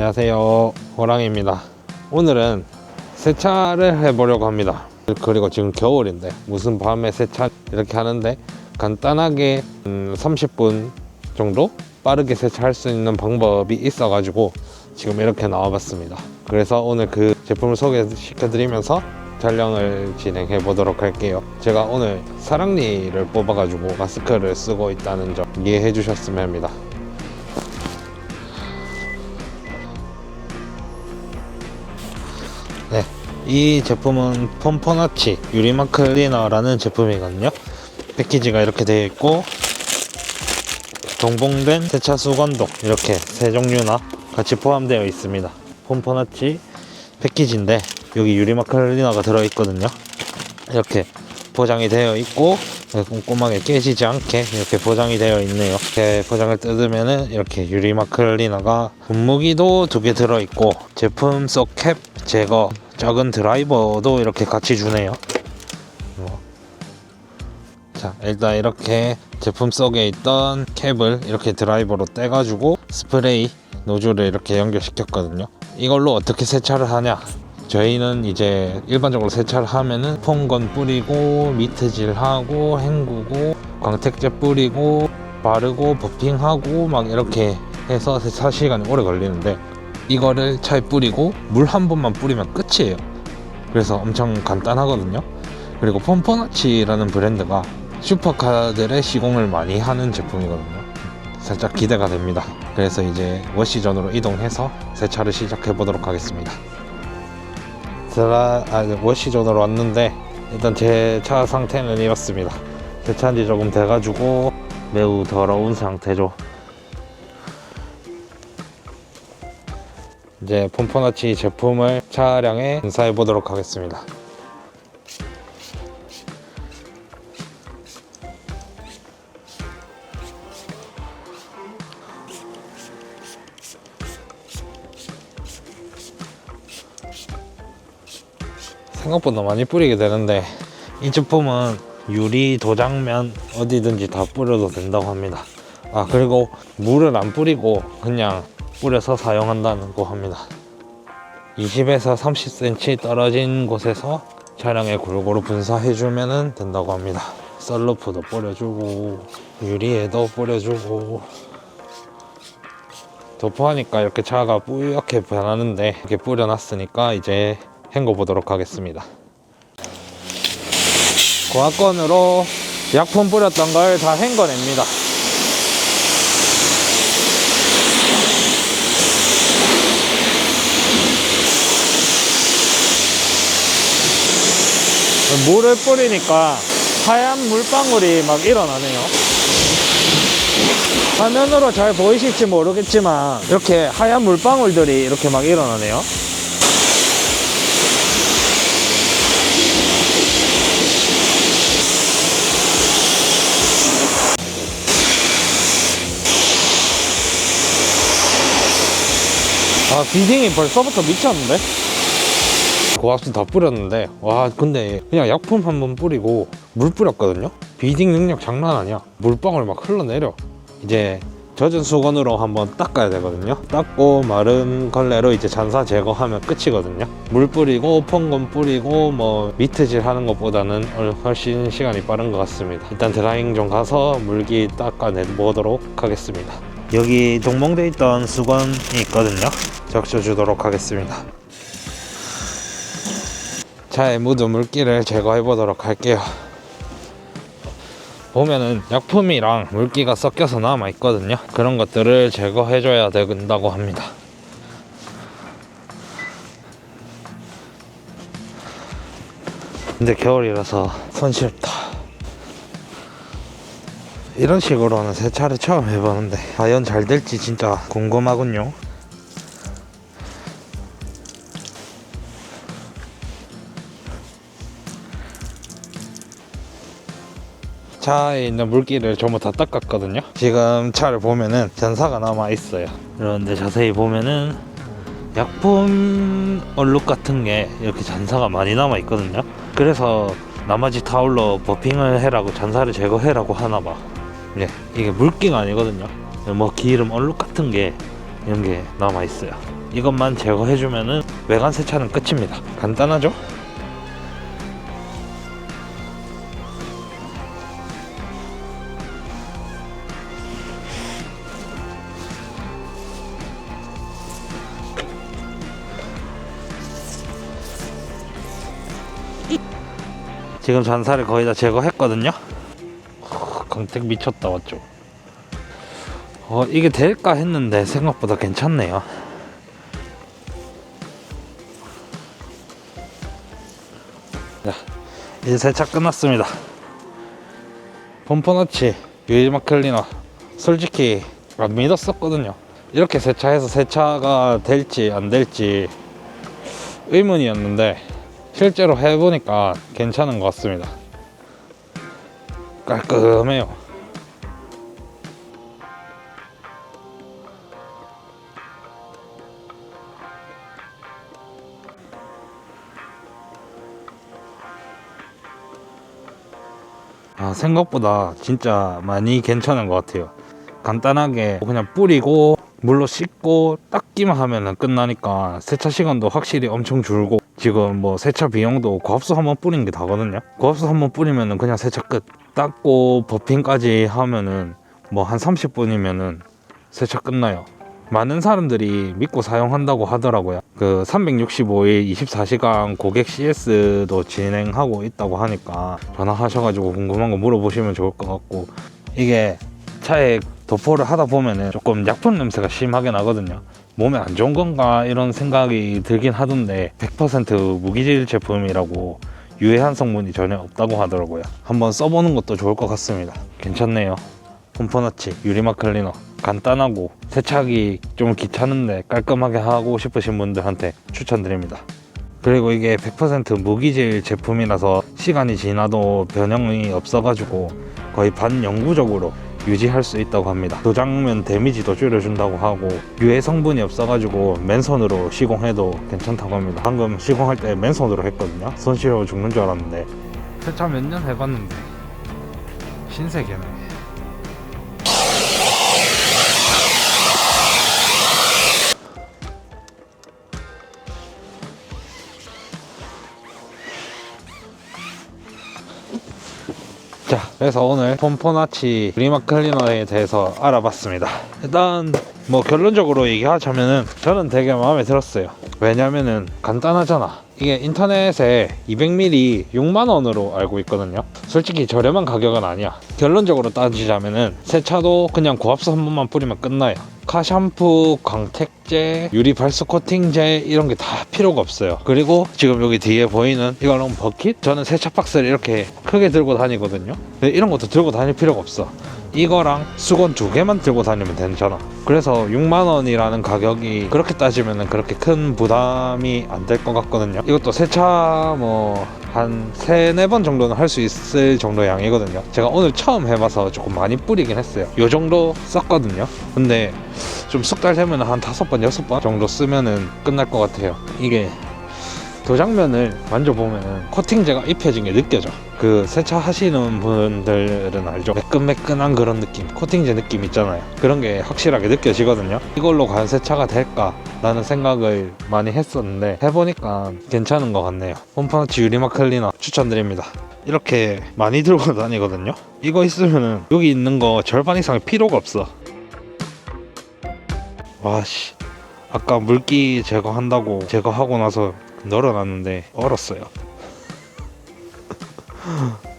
안녕하세요. 호랑입니다. 오늘은 세차를 해보려고 합니다. 그리고 지금 겨울인데 무슨 밤에 세차 이렇게 하는데 간단하게 음, 30분 정도 빠르게 세차할 수 있는 방법이 있어 가지고 지금 이렇게 나와 봤습니다. 그래서 오늘 그 제품을 소개시켜 드리면서 촬영을 진행해 보도록 할게요. 제가 오늘 사랑니를 뽑아 가지고 마스크를 쓰고 있다는 점 이해해 주셨으면 합니다 이 제품은 폼포나치 유리막 클리너라는 제품이거든요. 패키지가 이렇게 되어 있고 동봉된 세차 수건도 이렇게 세 종류나 같이 포함되어 있습니다. 폼포나치 패키지인데 여기 유리막 클리너가 들어 있거든요. 이렇게 포장이 되어 있고 꼼꼼하게 깨지지 않게 이렇게 포장이 되어 있네요. 이렇게 포장을 뜯으면은 이렇게 유리막 클리너가 분무기도 두 개 들어 있고 제품 속캡 제거 작은 드라이버도 이렇게 같이 주네요. 어. 자 일단 이렇게 제품 속에 있던 캡을 이렇게 드라이버로 떼가지고 스프레이 노즐을 이렇게 연결시켰거든요. 이걸로 어떻게 세차를 하냐? 저희는 이제 일반적으로 세차를 하면은 폰건 뿌리고 미트질하고 헹구고 광택제 뿌리고 바르고 버핑하고 막 이렇게 해서 세차 시간이 오래 걸리는데 이거를 차에 뿌리고 물 한 번만 뿌리면 끝이에요. 그래서 엄청 간단하거든요. 그리고 폼포나치라는 브랜드가 슈퍼카들의 시공을 많이 하는 제품이거든요. 살짝 기대가 됩니다. 그래서 이제 워시전으로 이동해서 세차를 시작해 보도록 하겠습니다. 제가 아, 워시전으로 왔는데 일단 제 차 상태는 이렇습니다. 세차한 지 조금 돼가지고 매우 더러운 상태죠. 이제 폼포나치 제품을 차량에 인사해 보도록 하겠습니다. 생각보다 많이 뿌리게 되는데 이 제품은 유리 도장면 어디든지 다 뿌려도 된다고 합니다. 아 그리고 물을 안 뿌리고 그냥 뿌려서 사용한다는 거 합니다. 20에서 30cm 떨어진 곳에서 차량에 골고루 분사해주면 된다고 합니다. 썰루프도 뿌려주고 유리에도 뿌려주고 도포하니까 이렇게 차가 뿌옇게 변하는데 이렇게 뿌려놨으니까 이제 헹궈 보도록 하겠습니다. 고압건으로 약품 뿌렸던 걸 다 헹궈냅니다. 물을 뿌리니까 하얀 물방울이 막 일어나네요. 화면으로 잘 보이실지 모르겠지만 이렇게 하얀 물방울들이 이렇게 막 일어나네요. 아 비딩이 벌써부터 미쳤는데? 고압수 다 뿌렸는데 와 근데 그냥 약품 한 번 뿌리고 물 뿌렸거든요? 비딩 능력 장난 아니야. 물방울 막 흘러내려. 이제 젖은 수건으로 한번 닦아야 되거든요? 닦고 마른 걸레로 이제 잔사 제거하면 끝이거든요? 물 뿌리고 폰건 뿌리고 뭐 미트질 하는 것보다는 훨씬 시간이 빠른 것 같습니다. 일단 드라잉 좀 가서 물기 닦아내 보도록 하겠습니다. 여기 동봉돼 있던 수건이 있거든요? 적셔주도록 하겠습니다 차에 묻은 물기를 제거해 보도록 할게요. 보면은 약품이랑 물기가 섞여서 남아 있거든요. 그런 것들을 제거해 줘야 된다고 합니다. 근데 겨울이라서 손 싫다. 이런 식으로는 세차를 처음 해보는데 과연 잘 될지 진짜 궁금하군요. 차에 있는 물기를 전부 다 닦았거든요. 지금 차를 보면은 잔사가 남아 있어요. 그런데 자세히 보면은 약품 얼룩 같은 게 이렇게 잔사가 많이 남아 있거든요. 그래서 나머지 타올로 버핑을 해라고 잔사를 제거해라고 하나 봐. 예, 이게 물기가 아니거든요. 뭐 기름 얼룩 같은 게 이런 게 남아 있어요. 이것만 제거해주면은 외관 세차는 끝입니다. 간단하죠? 지금 잔사를 거의 다 제거했거든요. 후, 광택 미쳤다 맞죠? 어 이게 될까 했는데 생각보다 괜찮네요. 자 이제 세차 끝났습니다. 범퍼너치 유일막 클리너 솔직히 안 믿었었거든요. 이렇게 세차해서 세차가 될지 안 될지 의문이었는데 실제로 해보니까 괜찮은 것 같습니다. 깔끔해요. 아, 생각보다 진짜 많이 괜찮은 것 같아요. 간단하게 그냥 뿌리고 물로 씻고 닦기만 하면 끝나니까 세차 시간도 확실히 엄청 줄고 지금 뭐 세차 비용도 고압수 한 번 뿌린 게 다거든요. 고압수 한 번 뿌리면은 그냥 세차 끝. 닦고 버핑까지 하면은 뭐 한 30분이면은 세차 끝나요. 많은 사람들이 믿고 사용한다고 하더라고요. 그 365일 24시간 고객 CS도 진행하고 있다고 하니까 전화하셔가지고 궁금한 거 물어보시면 좋을 것 같고 이게 차에 도포를 하다 보면은 조금 약품 냄새가 심하게 나거든요. 몸에 안 좋은 건가 이런 생각이 들긴 하던데 100% 무기질 제품이라고 유해한 성분이 전혀 없다고 하더라고요. 한번 써보는 것도 좋을 것 같습니다. 괜찮네요. pom퍼너치 유리막 클리너 간단하고 세차하기 좀 귀찮은데 깔끔하게 하고 싶으신 분들한테 추천드립니다. 그리고 이게 100% 무기질 제품이라서 시간이 지나도 변형이 없어가지고 거의 반영구적으로 유지할 수 있다고 합니다. 도장면 데미지도 줄여준다고 하고 유해 성분이 없어가지고 맨손으로 시공해도 괜찮다고 합니다. 방금 시공할 때 맨손으로 했거든요. 손 시려 죽는 줄 알았는데 세차 몇 년 해봤는데 신세계네. 자, 그래서 오늘 폼포나치 리마 클리너에 대해서 알아봤습니다. 일단 뭐 결론적으로 얘기하자면은 저는 되게 마음에 들었어요. 왜냐면은 간단하잖아. 이게 인터넷에 200ml 6만 원으로 알고 있거든요. 솔직히 저렴한 가격은 아니야. 결론적으로 따지자면은 세차도 그냥 고압수 한 번만 뿌리면 끝나요. 카 샴푸, 광택제, 유리 발수 코팅제 이런 게 다 필요가 없어요. 그리고 지금 여기 뒤에 보이는 이거는 버킷? 저는 세차 박스를 이렇게 크게 들고 다니거든요. 근데 이런 것도 들고 다닐 필요가 없어. 이거랑 수건 두 개만 들고 다니면 되잖아. 그래서 6만 원이라는 가격이 그렇게 따지면 그렇게 큰 부담이 안 될 것 같거든요. 이것도 세차 뭐 한 세네 번 정도는 할 수 있을 정도 양이거든요. 제가 오늘 처음 해봐서 조금 많이 뿌리긴 했어요. 요 정도 썼거든요. 근데 좀석달 되면 한 다섯 번, 여섯 번 정도 쓰면은 끝날 것 같아요. 이게 도장면을 만져보면은 코팅제가 입혀진 게 느껴져. 그 세차 하시는 분들은 알죠. 매끈매끈한 그런 느낌, 코팅제 느낌 있잖아요. 그런 게 확실하게 느껴지거든요. 이걸로 과연 세차가 될까? 라는 생각을 많이 했었는데 해보니까 괜찮은 것 같네요. 홈파너치 유리막 클리너 추천드립니다. 이렇게 많이 들고 다니거든요. 이거 있으면은 여기 있는 거 절반 이상의 필요가 없어. 와씨 아까 물기 제거한다고 제거하고 나서 널어놨는데 얼었어요